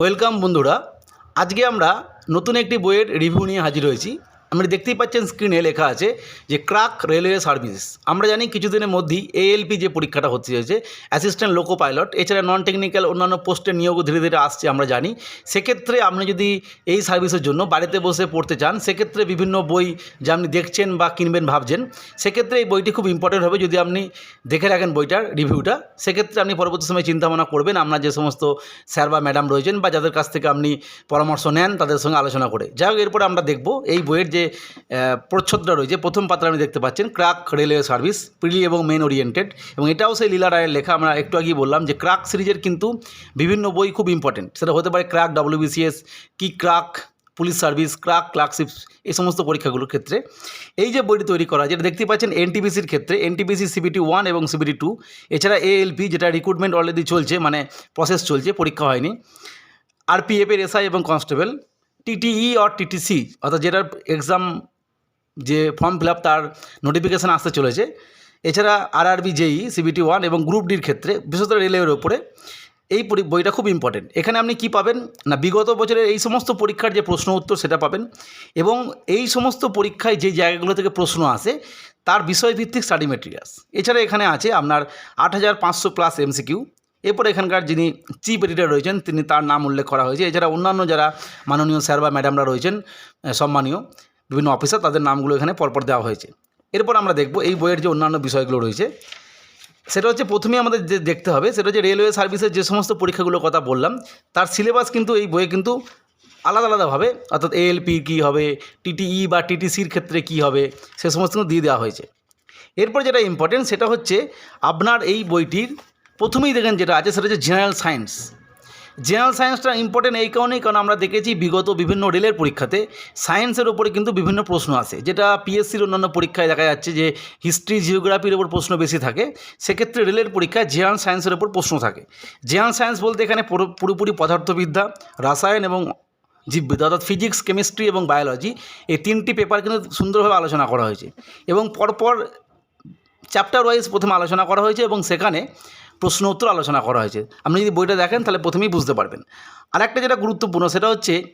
Welcome বন্ধুরা আজকে আমরা নতুন একটি বইয়ের রিভিউ নিয়ে হাজির হয়েছি। আপনি দেখতেই পাচ্ছেন স্ক্রিনে লেখা আছে যে ক্রাক রেলওয়ে সার্ভিস আমরা জানি কিছুদিনের মধ্যেই এএলপি যে পরীক্ষাটা হতে চলেছে অ্যাসিস্ট্যান্ট লোকো পাইলট এছাড়া নন টেকনিক্যাল অন্যান্য পোস্টের নিয়োগও ধীরে ধীরে আসছে আমরা জানি। সেক্ষেত্রে আপনি যদি এই সার্ভিসের জন্য বাড়িতে বসে পড়তে চান, সেক্ষেত্রে বিভিন্ন বই যা আপনি দেখছেন বা কিনবেন ভাবছেন, সেক্ষেত্রে এই বইটি খুব ইম্পর্টেন্ট হবে যদি আপনি দেখে রাখেন বইটার রিভিউটা সেক্ষেত্রে আপনি পরবর্তী সময় চিন্তা ভাবনা করবেন, আপনার যে সমস্ত স্যার বা ম্যাডাম রয়েছেন বা যাদের কাছ থেকে আপনি পরামর্শ নেন, তাদের সঙ্গে আলোচনা করে। যাই হোক, এরপরে আমরা দেখব এই বইয়ের যে প্রচ্ছদটা রয়েছে প্রথম পাতায় আপনি দেখতে পাচ্ছেন, ক্রাক রেলওয়ে সার্ভিস, প্রিলি এবং মেন ওরিয়েন্টেড, এবং এটাও সেই লীলা রায়ের লেখা, আমরা একটু আগেই বললাম যে ক্রাক সিরিজের কিন্তু বিভিন্ন বই খুব ইম্পর্টেন্ট সেটা হতে পারে ক্রাক ডাব্লিউবিসিএস, কি crack police service, crack clerkship এই সমস্ত পরীক্ষাগুলোর ক্ষেত্রে। এই যে বইটি তৈরি করা, যেটা দেখতে পাচ্ছেন এনটিপিসির ক্ষেত্রে, এনটিপিসি সিবিটি ওয়ান এবং সিবিটি টু, এছাড়া এএলপি, যেটা রিক্রুটমেন্ট অলরেডি চলছে মানে প্রসেস চলছে, পরীক্ষা হয়নি। আরপিএফের এসআই এবং কনস্টেবল টিটিই আর টিটিসি অর্থাৎ যেটার এক্সাম যে ফর্ম ফিল আপ তার নোটিফিকেশান আসতে চলেছে। এছাড়া আরআরবি জেই সিবিটি ওয়ান এবং গ্রুপ ডির ক্ষেত্রে, বিশেষত রেলওয়ের ওপরে এই বইটা খুব ইম্পর্টেন্ট এখানে আপনি কি পাবেন? না, বিগত বছরের এই সমস্ত পরীক্ষার যে প্রশ্ন উত্তর সেটা পাবেন এবং এই সমস্ত পরীক্ষায় যে জায়গাগুলো থেকে প্রশ্ন আসে, তার বিষয়ভিত্তিক স্টাডি মেটেরিয়ালস এছাড়া এখানে আছে আপনার আট হাজার পাঁচশো প্লাস এমসিকিউ এরপর এখানকার যিনি চিফ এডিটর রয়েছেন, তিনি তার নাম উল্লেখ করা হয়েছে। এছাড়া অন্যান্য যারা মাননীয় স্যার বা ম্যাডামরা রয়েছেন সম্মানীয় বিভিন্ন অফিসার, তাদের নামগুলো এখানে পরপর দেওয়া হয়েছে। এরপর আমরা দেখব এই বইয়ের যে অন্যান্য বিষয়গুলো রয়েছে, সেটা হচ্ছে প্রথমেই আমাদের যে দেখতে হবে, সেটা হচ্ছে রেলওয়ে সার্ভিসের যে সমস্ত পরীক্ষাগুলোর কথা বললাম, তার সিলেবাস কিন্তু এই বইয়ে কিন্তু আলাদা আলাদাভাবে, অর্থাৎ এএলপি কী হবে, টিটিই বা টিটিসির ক্ষেত্রে কী হবে, সে সমস্ত কিন্তু দিয়ে দেওয়া হয়েছে। এরপর যেটা ইম্পর্টেন্ট সেটা হচ্ছে আপনার এই বইটির প্রথমেই দেখেন যেটা আছে, সেটা হচ্ছে জেনারেল সায়েন্স জেনারেল সায়েন্সটা ইম্পর্টেন্ট এই কারণেই, কারণ আমরা দেখেছি বিগত বিভিন্ন রেলের পরীক্ষাতে সায়েন্সের ওপরে কিন্তু বিভিন্ন প্রশ্ন আসে। যেটা পিএসসির অন্যান্য পরীক্ষায় দেখা যাচ্ছে যে হিস্ট্রি জিওগ্রাফির ওপর প্রশ্ন বেশি থাকে, সেক্ষেত্রে রেলের পরীক্ষায় জেনারেল সায়েন্সের ওপর প্রশ্ন থাকে। জেনারেল সায়েন্স বলতে এখানে পুরোপুরি পদার্থবিদ্যা, রাসায়ন এবং জীববিদ্যা অর্থাৎ ফিজিক্স কেমিস্ট্রি এবং বায়োলজি এই তিনটি পেপার কিন্তু সুন্দরভাবে আলোচনা করা হয়েছে। এবং পরপর চ্যাপ্টার ওয়াইজ প্রথমে আলোচনা করা হয়েছে এবং সেখানে প্রশ্ন উত্তর আলোচনা করা হয়েছে। আপনি যদি বইটা দেখেন, তাহলে প্রথমেই বুঝতে পারবেন। আর একটা যেটা গুরুত্বপূর্ণ, সেটা হচ্ছে,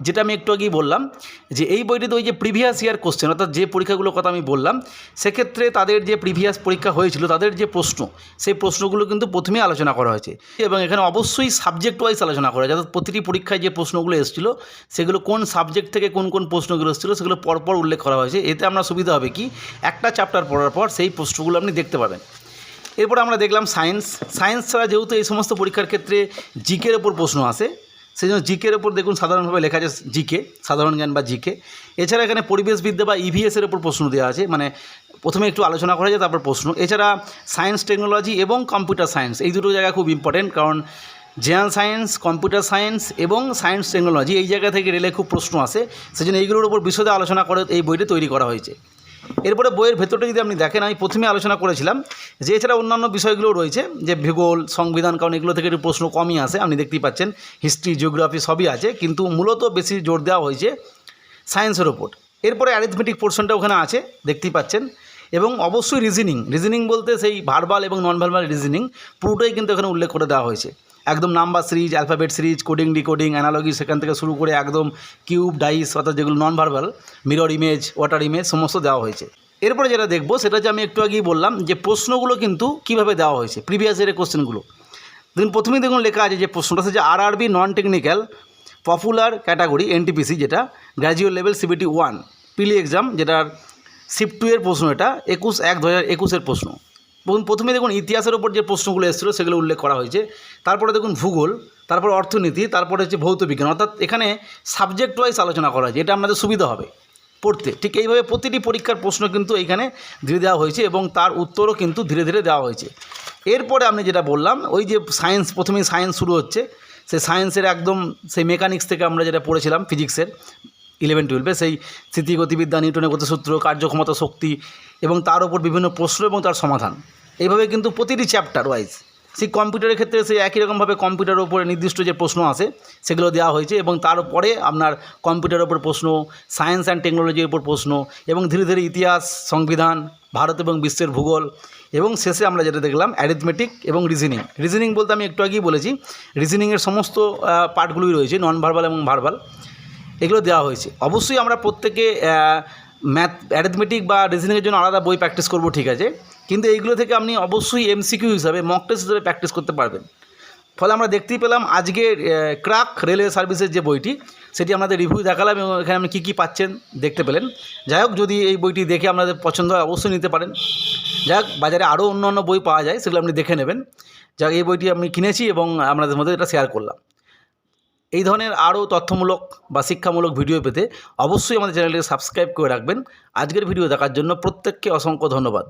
যেটা আমি একটু আগেই বললাম, যে এই বইটিতে ওই যে প্রিভিয়াস ইয়ার কোশ্চেন অর্থাৎ যে পরীক্ষাগুলোর কথা আমি বললাম, সেক্ষেত্রে তাদের যে প্রিভিয়াস পরীক্ষা হয়েছিল, তাদের যে প্রশ্ন, সেই প্রশ্নগুলো কিন্তু প্রথমেই আলোচনা করা হয়েছে। এবং এখানে অবশ্যই সাবজেক্ট ওয়াইজ আলোচনা করা হয়েছে। অর্থাৎ প্রতিটি পরীক্ষায় যে প্রশ্নগুলো এসেছিল, সেগুলো কোন সাবজেক্ট থেকে কোন কোন প্রশ্নগুলো এসেছিল, সেগুলো পরপর উল্লেখ করা হয়েছে। এতে আমরা সুবিধা হবে কি? একটা চ্যাপ্টার পড়ার পর সেই প্রশ্নগুলো আপনি দেখতে পাবেন। এরপর আমরা দেখলাম সায়েন্স। সায়েন্স ছাড়া যেহেতু এই সমস্ত পরীক্ষার ক্ষেত্রে জিকের ওপর প্রশ্ন আসে সেই জন্য জিকের ওপর দেখুন সাধারণভাবে লেখা আছে জিকে, সাধারণ জ্ঞান বা জিকে। এছাড়া এখানে পরিবেশবিদ্যা বা ইভিএসের ওপর প্রশ্ন দেওয়া আছে মানে প্রথমে একটু আলোচনা করা যায়, তারপর প্রশ্ন। এছাড়া সায়েন্স টেকনোলজি এবং কম্পিউটার সায়েন্স, এই দুটো জায়গা খুব ইম্পর্টেন্ট কারণ জেনারেল সায়েন্স, কম্পিউটার সায়েন্স এবং সায়েন্স টেকনোলজি, এই জায়গা থেকে রেলে খুব প্রশ্ন আসে, সেজন্য এইগুলোর উপর বিশদে আলোচনা করে এই বইটি তৈরি করা হয়েছে। এরপরে বইয়ের ভেতরটা যদি আপনি দেখেন, আমি প্রথমে আলোচনা করেছিলাম যে এছাড়া অন্যান্য বিষয়গুলো রয়েছে, যে ভূগোল, সংবিধান, কারণ এগুলো থেকে একটু প্রশ্ন কমই আসে, আপনি দেখতেই পাচ্ছেন হিস্ট্রি জিওগ্রাফি সবই আছে, কিন্তু মূলত বেশি জোর দেওয়া হয়েছে সায়েন্সের ওপর এরপরে অ্যারিথমেটিক পোর্শনটা ওখানে আছে, দেখতেই পাচ্ছেন, এবং অবশ্যই রিজনিং রিজনিং বলতে সেই ভার্বাল এবং নন ভার্বাল রিজনিং পুরোটাই কিন্তু এখানে উল্লেখ করে দেওয়া হয়েছে। একদম number series alphabet series coding decoding analogy সেখান থেকে শুরু করে একদম কিউব ডাইস অর্থাৎ যেগুলো non verbal mirror image water image সমস্ত দেওয়া হয়েছে। এরপরে যেটা দেখব, সেটা যে আমি একটু আগেই বললাম যে প্রশ্নগুলো কিন্তু কীভাবে দেওয়া হয়েছে প্রিভিয়াস ইয়ারের কোশ্চেনগুলো। দেখুন, প্রথমেই দেখুন লেখা আছে যে প্রশ্নটা আছে যে RRB non technical popular category NTPC যেটা গ্র্যাজুয়েট লেভেল সিবিটি ওয়ান পিলি এক্সাম যেটার শিফট টু এর প্রশ্ন এটা, একুশ, এক দু হাজার একুশের প্রশ্ন। প্রথমে দেখুন ইতিহাসের ওপর যে প্রশ্নগুলো এসেছিল, সেগুলো উল্লেখ করা হয়েছে। তারপরে দেখুন ভূগোল, তারপর অর্থনীতি, তারপরে হচ্ছে ভৌত বিজ্ঞান। অর্থাৎ এখানে সাবজেক্ট ওয়াইজ আলোচনা করা হয়েছে, এটা আপনাদের সুবিধা হবে পড়তে। ঠিক এইভাবে প্রতিটি পরীক্ষার প্রশ্ন কিন্তু এইখানে ধীরে দেওয়া হয়েছে এবং তার উত্তরও কিন্তু ধীরে ধীরে দেওয়া হয়েছে। এরপরে আমি যেটা বললাম, ওই যে সায়েন্স প্রথমেই সায়েন্স শুরু হচ্ছে। সেই সায়েন্সের একদম, সেই মেকানিক্স থেকে আমরা যেটা পড়েছিলাম ফিজিক্সের ইলেভেন টুয়েলভে, সেই স্মৃতিগতিবিদ্যা নিউটনের গতিসূত্র কার্যক্ষমতা, শক্তি এবং তার উপর বিভিন্ন প্রশ্ন এবং তার সমাধান। এইভাবে কিন্তু প্রতিটি চ্যাপ্টার ওয়াইজ সেই কম্পিউটারের ক্ষেত্রে সেই একই রকমভাবে কম্পিউটারের উপরে নির্দিষ্ট যে প্রশ্ন আছে, সেগুলো দেওয়া হয়েছে এবং তারপরে আপনার কম্পিউটারের উপর প্রশ্ন সায়েন্স অ্যান্ড টেকনোলজির উপর প্রশ্ন এবং ধীরে ধীরে ইতিহাস, সংবিধান, ভারত এবং বিশ্বের ভূগোল এবং শেষে আমরা যেটা দেখলাম অ্যারিথমেটিক এবং রিজনিং রিজনিং বলতে আমি একটু আগেই বলেছি রিজনিংয়ের সমস্ত পার্টগুলোই রয়েছে নন ভার্বাল এবং ভার্বাল এগুলো দেওয়া হয়েছে। অবশ্যই আমরা প্রত্যেকে ম্যাথ অ্যারিথমেটিক বা রিজনিংয়ের জন্য আলাদা বই প্র্যাকটিস করব, ঠিক আছে? কিন্তু এইগুলো থেকে আপনি অবশ্যই এমসিকিউ হিসাবে মক টেস্ট হিসাবে প্র্যাকটিস করতে পারবেন। ফলে আমরা দেখতেই পেলাম আজকে ক্রাক রেলওয়ে সার্ভিসের যে বইটি, সেটি আমাদের রিভিউ দেখালাম এবং এখানে আপনি কী কী পাচ্ছেন দেখতে পেলেন। যাই হোক, যদি এই বইটি দেখে আপনাদের পছন্দ হয়, অবশ্যই নিতে পারেন। যাই হোক, বাজারে আরও অন্য অন্য বই পাওয়া যায়, সেগুলো আপনি দেখে নেবেন। যাই হোক এই বইটি আমি কিনেছি এবং আপনাদের মধ্যে এটা শেয়ার করলাম। এই ধরনের আরও তথ্যমূলক বা শিক্ষামূলক ভিডিও পেতে অবশ্যই আমাদের চ্যানেলটিকে সাবস্ক্রাইব করে রাখবেন। আজকের ভিডিও দেখার জন্য প্রত্যেককে অসংখ্য ধন্যবাদ।